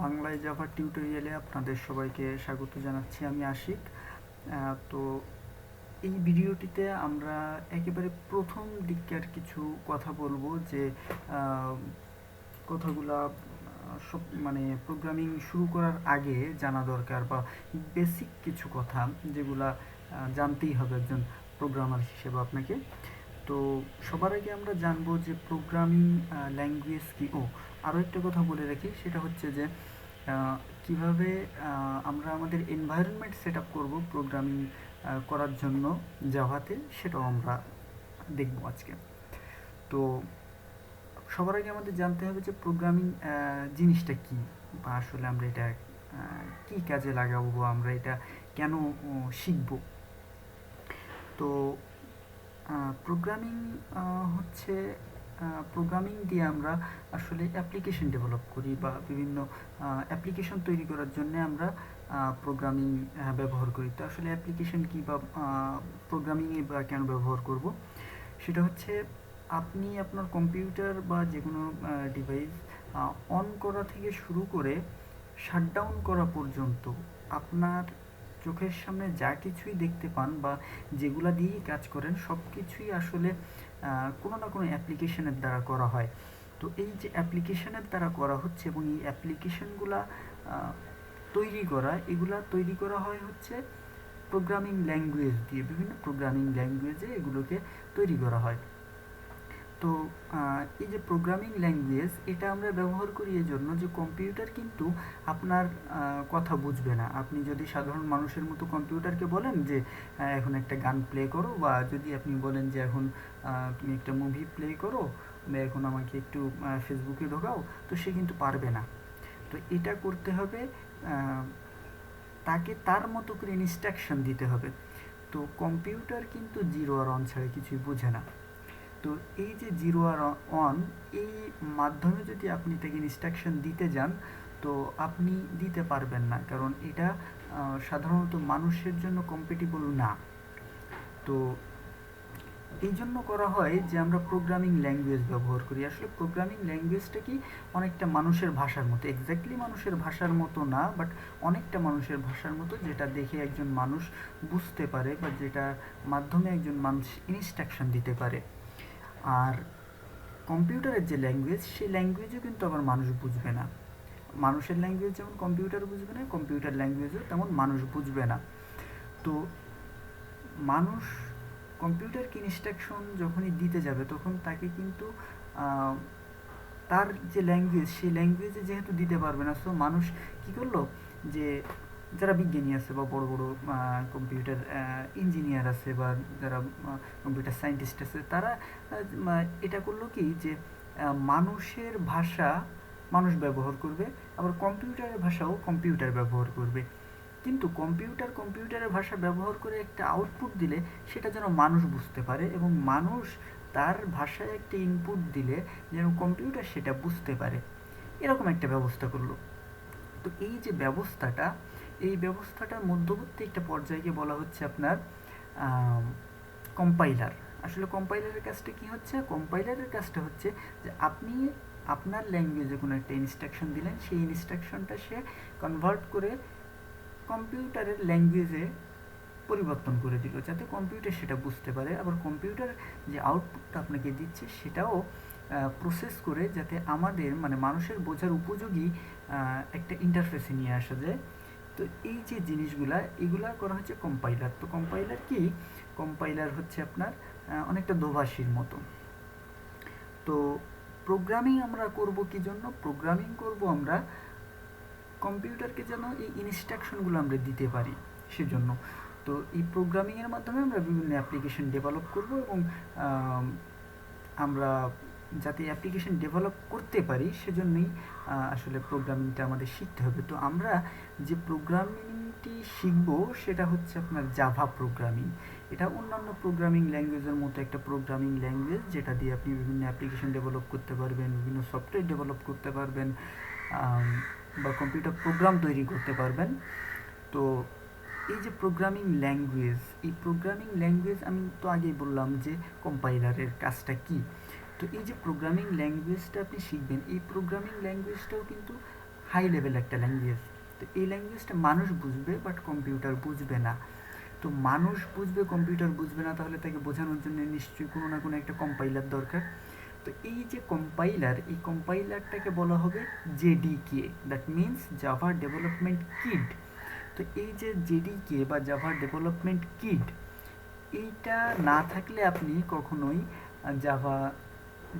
বাংলায় জাভা টিউটোরিয়ালে আপনাদের সবাইকে স্বাগত জানাচ্ছি, আমি আশিক। তো এই ভিডিওটিতে আমরা একেবারে প্রথম দিকের কিছু কথা বলব যে কথাগুলা সব মানে প্রোগ্রামিং শুরু করার আগে জানা দরকার বা বেসিক কিছু কথা যেগুলা জানতেই হবে একজন প্রোগ্রামার হিসেবে আপনাকে। তো সবার আগে আমরা জানব যে প্রোগ্রামিং ল্যাঙ্গুয়েজ কি? ও আরও একটা কথা বলে রাখি, সেটা হচ্ছে যে কীভাবে আমরা আমাদের এনভায়রনমেন্ট সেট আপ করব প্রোগ্রামিং করার জন্য জাভাতে, সেটাও আমরা দেখব আজকে। তো সবার আগে আমাদের জানতে হবে যে প্রোগ্রামিং জিনিসটা কি বা আসলে আমরা এটা কি কাজে লাগাবো বা আমরা এটা কেন শিখব। তো প্রোগ্রামিং হচ্ছে প্রোগ্রামিং দিয়ে আমরা আসলে অ্যাপ্লিকেশন ডেভেলপ করি বা বিভিন্ন অ্যাপ্লিকেশন তৈরি করার জন্য আমরা প্রোগ্রামিং ব্যবহার করি। তো আসলে অ্যাপ্লিকেশন কী বা প্রোগ্রামিংয়ে বা কেন ব্যবহার করব? সেটা হচ্ছে আপনি আপনার কম্পিউটার বা যে কোনো ডিভাইস অন করা থেকে শুরু করে শাটডাউন করা পর্যন্ত আপনার চোখের সামনে যা কিছুই দেখতে পান বা যেগুলা দিয়েই কাজ করেন সব কিছুই আসলে কোনো না কোনো অ্যাপ্লিকেশনের দ্বারা করা হয়। তো এই যে অ্যাপ্লিকেশনের দ্বারা করা হচ্ছে এবং এই অ্যাপ্লিকেশনগুলা তৈরি করা, এগুলা তৈরি করা হয় হচ্ছে প্রোগ্রামিং ল্যাঙ্গুয়েজ দিয়ে। বিভিন্ন প্রোগ্রামিং ল্যাঙ্গুয়েজে এগুলোকে তৈরি করা হয়। তো এই যে প্রোগ্রামিং ল্যাঙ্গুয়েজ এটা আমরা ব্যবহার করি এই জন্য যে কম্পিউটার কিন্তু আপনার কথা বুঝবে না। আপনি যদি সাধারণ মানুষের মতো কম্পিউটারকে বলেন যে এখন একটা গান প্লে করো বা যদি আপনি বলেন যে, এখন তুমি একটা মুভি প্লে করো বা এখন আমাকে একটু ফেসবুকে ঢোকাও, তো সে কিন্তু পারবে না। তো এটা করতে হবে তাকে তার মতো করে ইনস্ট্রাকশন দিতে হবে। তো কম্পিউটার কিন্তু জিরো আর অন ছাড়া কিছুই বোঝে না। তো এই যে জিরো আর অন এই মাধ্যমে যদি আপনি তাকে ইনস্ট্রাকশন দিতে যান, তো আপনি দিতে পারবেন না। কারণ এটা সাধারণত মানুষের জন্য কম্পেটিবল না। তো এই জন্য করা হয় যে আমরা প্রোগ্রামিং ল্যাঙ্গুয়েজ ব্যবহার করি। আসলে প্রোগ্রামিং ল্যাঙ্গুয়েজটা কি অনেকটা মানুষের ভাষার মতো। এক্স্যাক্টলি মানুষের ভাষার মতো না বাট অনেকটা মানুষের ভাষার মতো, যেটা দেখে একজন মানুষ বুঝতে পারে বা যেটার মাধ্যমে একজন মানুষ ইনস্ট্রাকশন দিতে পারে। আর কম্পিউটারের যে ল্যাঙ্গুয়েজ সেই ল্যাঙ্গুয়েজও কিন্তু আবার মানুষ বুঝবে না। মানুষের ল্যাঙ্গুয়েজ যেমন কম্পিউটার বুঝবে না কম্পিউটার ল্যাঙ্গুয়েজও তেমন মানুষ বুঝবে না। তো মানুষ কম্পিউটারকে ইনস্ট্রাকশন যখনই দিতে যাবে, তখন তাকে কিন্তু তার যে ল্যাঙ্গুয়েজ সেই ল্যাঙ্গুয়েজে যেহেতু দিতে পারবে না। সো মানুষ কি করল? যে যারা বিজ্ঞানী আছে বা বড় বড় কম্পিউটার ইঞ্জিনিয়ার আছে বা যারা কম্পিউটার সায়েন্টিস্ট আছে, তারা এটা করল কি যে মানুষের ভাষা মানুষ ব্যবহার করবে, আবার কম্পিউটারের ভাষাও কম্পিউটার ব্যবহার করবে। কিন্তু কম্পিউটার কম্পিউটারের ভাষা ব্যবহার করে একটা আউটপুট দিলে সেটা যেন মানুষ বুঝতে পারে এবং মানুষ তার ভাষায় একটা ইনপুট দিলে যেন কম্পিউটার সেটা বুঝতে পারে। এরকম একটা ব্যবস্থা করল। তো এই যে ব্যবস্থাটা এই ব্যবস্থাটার মধ্যবর্তী একটা পর্যায়কে বলা হচ্ছে আপনার কম্পাইলার আসলে কম্পাইলারের কাজটা কি হচ্ছে? কম্পাইলারের কাজটা হচ্ছে যে আপনি আপনার ল্যাঙ্গুয়েজে কোনো একটা ইনস্ট্রাকশন দিলেন, সেই ইনস্ট্রাকশনটা সে কনভার্ট করে কম্পিউটারের ল্যাঙ্গুয়েজে পরিবর্তন করে দিল, যাতে কম্পিউটার সেটা বুঝতে পারে। আবার কম্পিউটার যে আউটপুটটা আপনাকে দিচ্ছে, সেটাও প্রসেস করে যাতে আমাদের মানে মানুষের বোঝার উপযোগী একটা ইন্টারফেসে নিয়ে আসা যায়। তো এই যে জিনিসগুলা, এগুলা করা হচ্ছে কম্পাইলার তো কম্পাইলার কি? কম্পাইলার হচ্ছে আপনার অনেকটা দোভাষীর মতো। তো প্রোগ্রামিং আমরা করব কি জন্য? প্রোগ্রামিং করব আমরা কম্পিউটারকে যেন এই ইনস্ট্রাকশনগুলো আমরা দিতে পারি সেজন্য। তো এই প্রোগ্রামিংয়ের মাধ্যমে আমরা বিভিন্ন অ্যাপ্লিকেশন ডেভেলপ করব এবং আমরা যাতে অ্যাপ্লিকেশন ডেভেলপ করতে পারি, সেজন্যই আসলে প্রোগ্রামিংটা আমাদের শিখতে হবে। তো আমরা যে প্রোগ্রামিংটি শিখব, সেটা হচ্ছে আপনার জাভা প্রোগ্রামিং এটা অন্যান্য প্রোগ্রামিং ল্যাঙ্গুয়েজের মতো একটা প্রোগ্রামিং ল্যাঙ্গুয়েজ যেটা দিয়ে আপনি বিভিন্ন অ্যাপ্লিকেশন ডেভেলপ করতে পারবেন, বিভিন্ন সফটওয়্যার ডেভেলপ করতে পারবেন বা কম্পিউটার প্রোগ্রাম তৈরি করতে পারবেন। তো এই যে প্রোগ্রামিং ল্যাঙ্গুয়েজ এই প্রোগ্রামিং ল্যাঙ্গুয়েজ আমি তো আগেই বললাম যে কম্পাইলারের কাজটা কি? তো এই যে প্রোগ্রামিং ল্যাঙ্গুয়েজটা আপনি শিখবেন, এই প্রোগ্রামিং ল্যাঙ্গুয়েজটাও কিন্তু হাই লেভেল একটা ল্যাঙ্গুয়েজ তো এই ল্যাঙ্গুয়েজটা মানুষ বুঝবে বাট কম্পিউটার বুঝবে না। তো মানুষ বুঝবে কম্পিউটার বুঝবে না, তাহলে তাকে বোঝানোর জন্য নিশ্চয়ই কোনো না কোনো একটা কম্পাইলার দরকার। তো এই যে কম্পাইলার এই কম্পাইলারটাকে বলা হবে JDK that means Java development kit তো এই যে জেডিকে বা জাভা ডেভেলপমেন্ট কিট এইটা না থাকলে আপনি কখনোই জাভা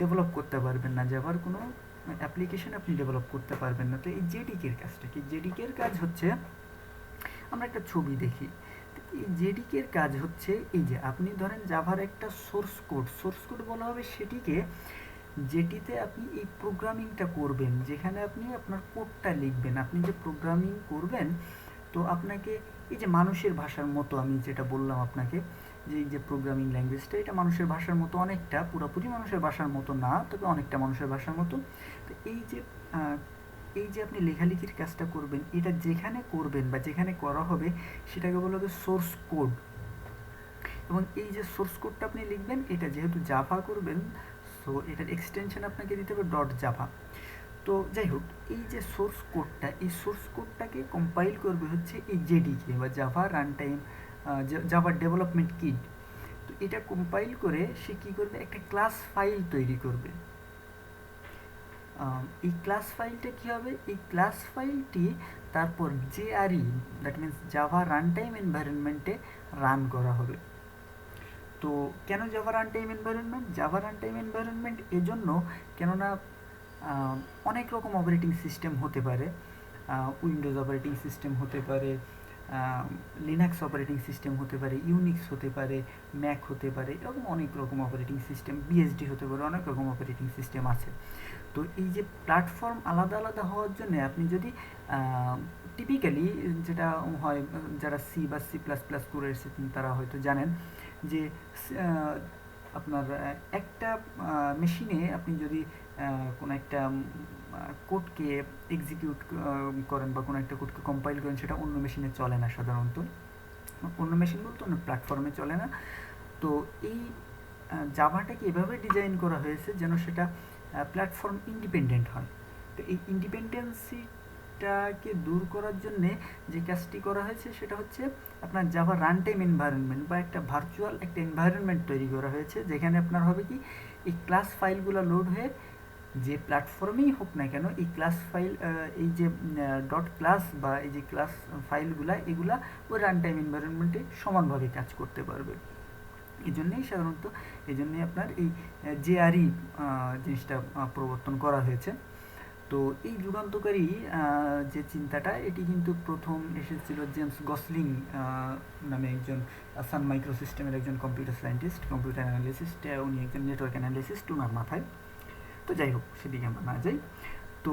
ডেভেলপ করতে পারবেন না জাভার কোনো অ্যাপ্লিকেশন আপনি ডেভেলপ করতে পারবেন না। তো এই জেডিকের কাজটা কি? জেডিকের কাজ হচ্ছে, আমরা একটা ছবি দেখি। এই জেডিকের কাজ হচ্ছে এই যে, আপনি ধরেন জাভার একটা সোর্স কোড সোর্স কোড বলা হবে সেটিকে, যেটিতে আপনি এই প্রোগ্রামিংটা করবেন, যেখানে আপনি আপনার কোডটা লিখবেন। আপনি যে প্রোগ্রামিং করবেন, তো আপনাকে এই যে মানুষের ভাষার মতো আমি যেটা বললাম আপনাকে এই যে প্রোগ্রামিং ল্যাঙ্গুয়েজটা এটা মানুষের ভাষার মতো অনেকটা, পুরোপুরি মানুষের ভাষার মতো না, তবে অনেকটা মানুষের ভাষার মতো। তো এই যে এই যে আপনি লেখালেখির কাজটা করবেন, এটা যেখানে করবেন বা যেখানে করা হবে, সেটাকে বলা হবে সোর্স কোড এবং এই যে সোর্স কোডটা আপনি লিখবেন, এটা যেহেতু জাভা করবেন সো এটার এক্সটেনশন আপনাকে দিতে হবে ডট জাভা তো যাই হোক, এই যে সোর্স কোডটা এই সোর্স কোডটাকে কম্পাইল করবে হচ্ছে এই জেডিকে বা Java run time Java development kit তো এটা কম্পাইল করে সে কী করবে? একটা ক্লাস ফাইল তৈরি করবে। এই ক্লাস ফাইলটা কী হবে? এই ক্লাস ফাইলটি তারপর J R E that means Java run time এনভায়রনমেন্টে run করা হবে। তো কেন Java run time environment Java run time environment এজন্য কেননা অনেক রকম অপারেটিং সিস্টেম হতে পারে। উইন্ডোজ অপারেটিং সিস্টেম হতে পারে লিনাক্স অপারেটিং সিস্টেম হতে পারে ইউনিক্স হতে পারে ম্যাক হতে পারে, এরকম অনেক রকম অপারেটিং সিস্টেম বিএসডি হতে পারে, অনেক রকম অপারেটিং সিস্টেম আছে। তো এই যে প্ল্যাটফর্ম আলাদা আলাদা হওয়ার জন্য আপনি যদি টিপিক্যালি যেটা হয়, যারা সি বা সি প্লাস প্লাস করে এসেছেন তারা হয়তো জানেন যে আপনার একটা মেশিনে আপনি যদি কোনো একটা কোডকে এক্সিকিউট করেন বা কোনো একটা কোডকে কম্পাইল করেন, সেটা অন্য মেশিনে চলে না সাধারণত। অন্য মেশিন বলতে অন্য প্ল্যাটফর্মে চলে না। তো এই জাভাটাকে এভাবে ডিজাইন করা হয়েছে যেন সেটা প্ল্যাটফর্ম ইন্ডিপেন্ডেন্ট হয়। তো এই ইন্ডিপেন্ডেন্সিটাকে দূর করার জন্যে যে কাজটি করা হয়েছে, সেটা হচ্ছে আপনার জাভা রান টাইম এনভায়রনমেন্ট বা একটা ভার্চুয়াল একটা এনভায়রনমেন্ট তৈরি করা হয়েছে, যেখানে আপনার হবে কি, এই ক্লাস ফাইলগুলো লোড হয়ে যে প্ল্যাটফর্মেই হোক না কেন, এই ক্লাস ফাইল এই যে ডট ক্লাস বা এই যে ক্লাস ফাইলগুলা এগুলা ওই রান টাইম এনভায়রনমেন্টে সমানভাবে কাজ করতে পারবে। এই জন্যেই সাধারণত এই জন্যই আপনার এই জেআরই জিনিসটা প্রবর্তন করা হয়েছে। তো এই যুগান্তকারী যে চিন্তাটা, এটি কিন্তু প্রথম এসেছিল জেমস গসলিং নামে একজন সান মাইক্রো সিস্টেমের একজন কম্পিউটার সায়েন্টিস্ট কম্পিউটার অ্যানালিসিস্ট উনি একজন নেটওয়ার্ক অ্যানালিসিস্ট ওনার মাথায়। তো যাই হোক, সেদিকে আমরা না যাই। তো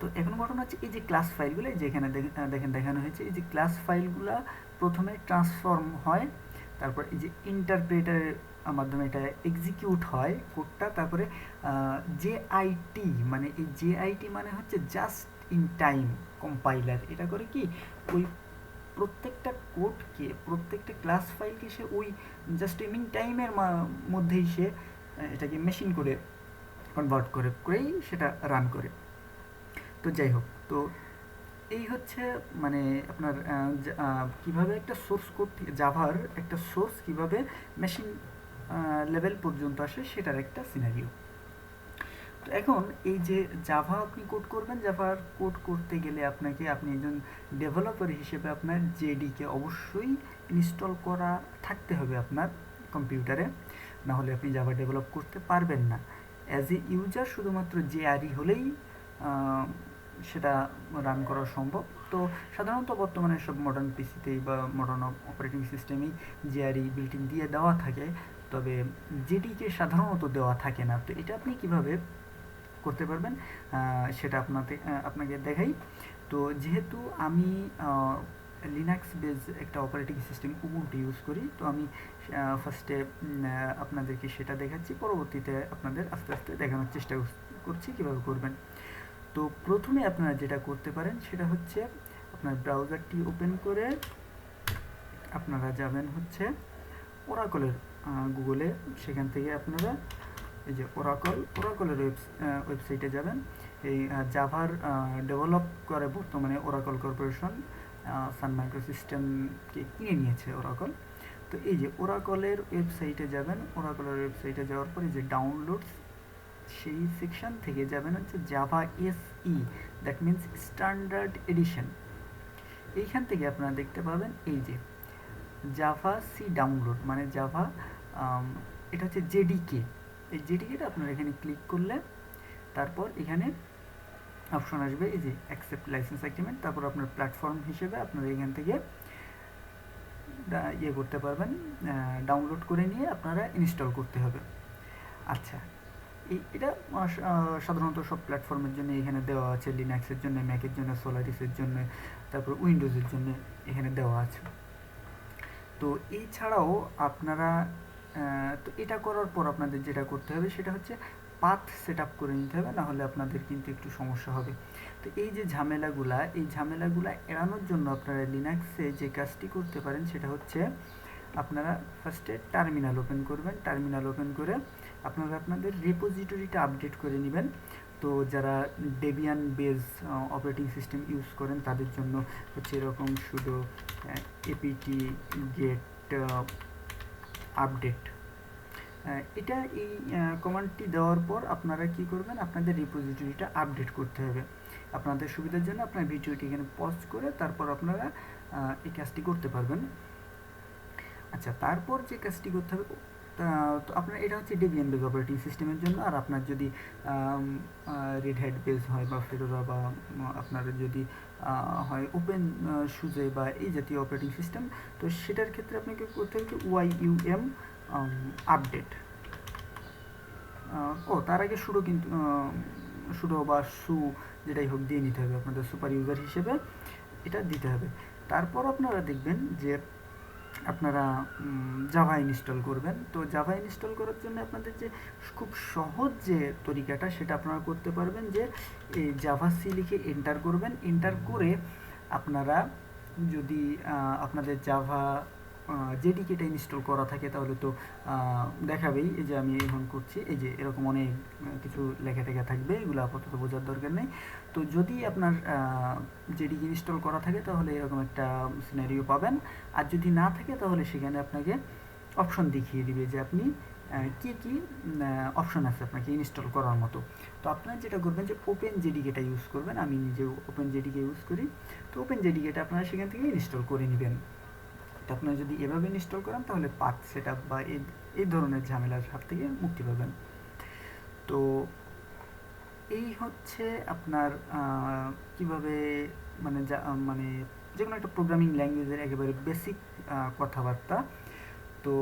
তো এখন ঘটনা হচ্ছে এই যে ক্লাস ফাইলগুলো যেখানে দেখেন, দেখানো হয়েছে, এই যে ক্লাস ফাইলগুলো প্রথমে ট্রান্সফর্ম হয়, তারপর এই যে ইন্টারপ্রেটারের মাধ্যমে এটা এক্সিকিউট হয় কোডটা তারপরে জে আইটি মানে এই জে আইটি মানে হচ্ছে জাস্ট ইন টাইম কম্পাইলার এটা করে কি, ওই প্রত্যেকটা কোডকে প্রত্যেকটা ক্লাস ফাইলকে সে ওই জাস্ট ইন টাইমের মধ্যেই সে এটাকে মেশিন করে কনভার্ট করে, করেই সেটা রান করে। তো যাই হোক, তো এই হচ্ছে মানে আপনার কীভাবে একটা সোর্স কোড থেকে জাভার একটা সোর্স কীভাবে মেশিন লেভেল পর্যন্ত আসে সেটার একটা সিনারিও তো এখন এই যে জাভা আপনি কোড করবেন জাভার কোড করতে গেলে আপনাকে, আপনি একজন ডেভেলপার হিসেবে আপনার জেডিকে অবশ্যই ইনস্টল করা থাকতে হবে আপনার কম্পিউটারে না হলে আপনি জাভা ডেভেলপ করতে পারবেন না। অ্যাজ এ ইউজার শুধুমাত্র যে আরই হলেই সেটা রান করা সম্ভব। তো সাধারণত বর্তমানে সব মডার্ন পিসিতেই বা মডার্ন অপারেটিং সিস্টেমেই যে বিল্টিং দিয়ে দেওয়া থাকে। তবে যেটিকে সাধারণত দেওয়া থাকে না। তো এটা আপনি কীভাবে করতে পারবেন? সেটা আপনাকে আপনাকে দেখাই। তো যেহেতু আমি লিনাক্স বেজ একটা অপারেটিং সিস্টেম উবুন্টু ইউজ করি। তো আমি ফার্স্টে আপনাদেরকে সেটা দেখাচ্ছি। পরবর্তীতে আপনাদের আস্তে আস্তে দেখানোর চেষ্টা করছি কীভাবে করবেন। তো প্রথমে আপনারা যেটা করতে পারেন সেটা হচ্ছে আপনার ব্রাউজারটি ওপেন করে আপনারা যাবেন হচ্ছে ওরাকলের গুগলে সেখান থেকে আপনারা এই যে ওরাকল ওরাকলের ওয়েবসাইটে যাবেন। এই জাভার ডেভেলপ করে বর্তমানে ওরাকল কর্পোরেশন সান মাইক্রো সিস্টেমকে কিনে নিয়েছে ওরাকল তো এই যে ওরাকলের ওয়েবসাইটে যাবেন ওরাকলের ওয়েবসাইটে যাওয়ার পরে যে ডাউনলোডস সেই সেকশন থেকে যাবেন হচ্ছে Java S E that means standard edition এইখান থেকে আপনারা দেখতে পাবেন এই যে জাভা সি ডাউনলোড মানে জাভা এটা হচ্ছে জেডিকে এই জেডিকেটা আপনারা এখানে ক্লিক করলে, তারপর এখানে অপশন আসবে, এই যে অ্যাকসেপ্ট লাইসেন্স এগ্রিমেন্ট তারপর আপনার প্ল্যাটফর্ম হিসেবে আপনারা এখান থেকে ইয়ে করতে পারবেন ডাউনলোড করে নিয়ে আপনারা ইনস্টল করতে হবে। আচ্ছা এই, এটা সাধারণত সব প্ল্যাটফর্মের জন্য এখানে দেওয়া আছে লিনাক্সের জন্য ম্যাকের জন্য সোলারিসের জন্য, তারপর উইন্ডোজের জন্য এখানে দেওয়া আছে। তো এই ছাড়াও আপনারা তো এটা করার পর আপনাদের যেটা করতে হবে সেটা হচ্ছে পাথ সেট আপ করে নিতে হবে, নাহলে আপনাদের কিন্তু একটু সমস্যা হবে। তো এই যে ঝামেলাগুলা, এই ঝামেলাগুলা এড়ানোর জন্য আপনারা লিনাক্সে যে কাজটি করতে পারেন, সেটা হচ্ছে আপনারা ফার্স্টে টার্মিনাল ওপেন করবেন। টার্মিনাল ওপেন করে আপনারা আপনাদের রিপোজিটরিটা আপডেট করে নেবেন। তো যারা Debian base operating system use করেন, তাদের জন্য হচ্ছে এরকম শুধু এপিটি গেট আপডেট এটা এই কমান্ডটি দেওয়ার পর আপনারা কি করবেন? আপনাদের রিপোজিটরিটা আপডেট করতে হবে। আপনাদের সুবিধার জন্য আপনার ভিডিওটি এখানে পজ করে তারপর আপনারা এই কাজটি করতে পারবেন। আচ্ছা তারপর যে কাজটি করতে হবে, তো আপনার, এটা হচ্ছে ডেবিয়ান বেজ অপারেটিং সিস্টেমের জন্য। আর আপনার যদি রেড হ্যাড বেস হয় বা ফেডোরা বা আপনার যদি হয় ওপেন সুজে বা এই জাতীয় অপারেটিং সিস্টেম তো সেটার ক্ষেত্রে আপনাকে করতে হবে ওয়াই ইউএম আপডেট ও, তার আগে শুরু কিন্তু শুরু বা সু যেটাই হোক দিয়ে নিতে হবে আপনাদের সুপার ইউজার হিসেবে, এটা দিতে হবে। তারপর আপনারা দেখবেন যে আপনারা জাভা ইনস্টল করবেন। তো জাভা ইনস্টল করার জন্য আপনাদের যে খুব সহজ যে তরিকাটা, সেটা আপনারা করতে পারবেন যে, এই জাভা সি লিখে এন্টার করবেন। এন্টার করে আপনারা যদি আপনাদের জাভা জেডিকেটা ইনস্টল করা থাকে, তাহলে তো দেখাবেই। এই যে আমি এখন করছি, এই যে এরকম অনেক কিছু লেখা টেখা থাকবে, এগুলো আপাতত বোঝার দরকার নেই। তো যদি আপনার জেডিকে ইনস্টল করা থাকে, তাহলে এরকম একটা সিনারিও পাবেন। আর যদি না থাকে, তাহলে সেখানে আপনাকে অপশন দেখিয়ে দিবে যে আপনি কি কি অপশন আছে আপনাকে ইনস্টল করার মতো। তো আপনারা যেটা করবেন যে ওপেন জেডিকেটা ইউজ করবেন। আমি নিজেও ওপেন জেডিকে ইউজ করি। তো ওপেন জেডিকেটা আপনারা সেখান থেকে ইনস্টল করে নেবেন। আপনারা যদি এভাবে ইনস্টল করেন, তাহলে পাথ সেট বা এই এই ধরনের ঝামেলার হাত থেকে মুক্তি পাবেন। তো এই হচ্ছে আপনার কীভাবে মানে যা মানে যে কোনো একটা প্রোগ্রামিং ল্যাঙ্গুয়েজের একেবারে বেসিক কথাবার্তা। তো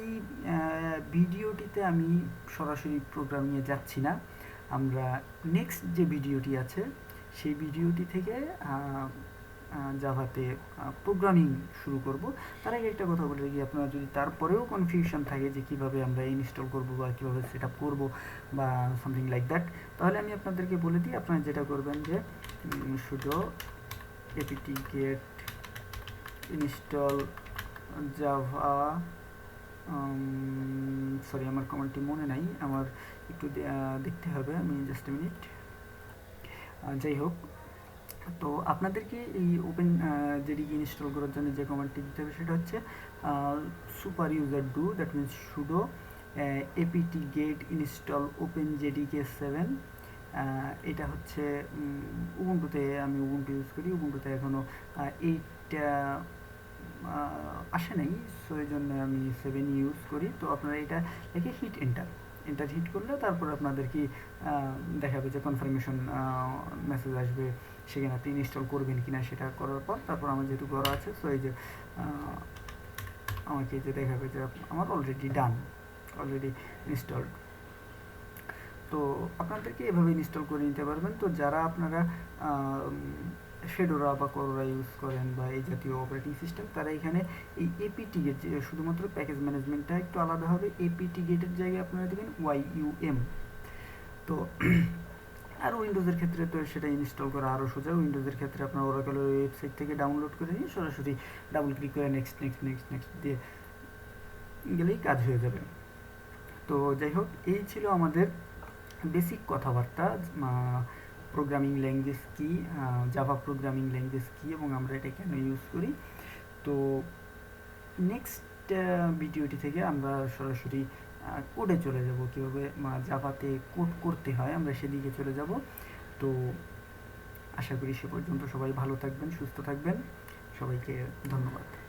এই ভিডিওটিতে আমি সরাসরি প্রোগ্রামিংয়ে যাচ্ছি না। আমরা নেক্সট যে ভিডিওটি আছে, সেই ভিডিওটি থেকে জাভাতে প্রোগ্রামিং শুরু করব। তার আগে একটা কথা বলে রাখি, আপনারা যদি তারপরেও কনফিউশন থাকে যে কীভাবে আমরা ইনস্টল করব বা কীভাবে সেট আপ করব বা সামথিং লাইক দ্যাট তাহলে আমি আপনাদেরকে বলে দিই, আপনারা যেটা করবেন যে শুধু APT get install Java sorry আমার কমেন্টটি মনে নাই, আমার একটু দেখতে হবে আমি জাস্ট মিনিট যাই হোক তো আপনাদেরকে এই ওপেন জেডিকে ইনস্টল করার জন্য যে কমান্ডটি দিতে হবে সেটা হচ্ছে super user do that means sudo APT get install open JDK seven এটা হচ্ছে উবুন্টুতে আমি উবুন্টু ইউজ করি উবুন্টুতে এখনও এইটটা আসে নাই সো এই জন্য আমি সেভেন ইউজ করি। তো আপনারা এটা লিখে হিট এন্টার এন্টার হিট করলে তারপর আপনাদের কি দেখাবে যে কনফার্মেশন মেসেজ আসবে। সেখানে আপনি ইনস্টল করবেন কি না সেটা করার পর তারপর আমার যেহেতু করা আছে সো এই যে আমাকে যে দেখাবে যে আমার অলরেডি ডান অলরেডি ইনস্টলড তো আপনাদেরকে এভাবে ইনস্টল করে নিতে পারবেন। তো যারা আপনারা ফেডোরা বা করোরা ইউজ করেন বা এই জাতীয় অপারেটিং সিস্টেম তারা এখানে এই এপিটি গেট শুধুমাত্র প্যাকেজ ম্যানেজমেন্টটা একটু আলাদা হবে। এপিটি গেটের জায়গায় আপনারা দেবেন ওয়াই ইউএম তো আর উইন্ডোজের ক্ষেত্রে তো সেটা ইনস্টল করা আরও সোজা। উইন্ডোজের ক্ষেত্রে আপনার ওরাকেলের ওয়েবসাইট থেকে ডাউনলোড করে নিয়ে সরাসরি ডাবল ক্লিক করে নেক্সট নেক্সট নেক্সট নেক্সট দিয়ে গেলেই কাজ হয়ে যাবে। তো যাই হোক, এই ছিল আমাদের বেসিক কথাবার্তা প্রোগ্রামিং ল্যাঙ্গুয়েজ কী জাভা প্রোগ্রামিং ল্যাঙ্গুয়েজ কী এবং আমরা এটা কেন ইউজ করি। তো নেক্সট ভিডিওটি থেকে আমরা সরাসরি কোডে চলে যাব। কীভাবে জাভাতে কোড করতে হয়, আমরা সেদিকে চলে যাব। তো আশা করি সে পর্যন্ত সবাই ভালো থাকবেন, সুস্থ থাকবেন। সবাইকে ধন্যবাদ।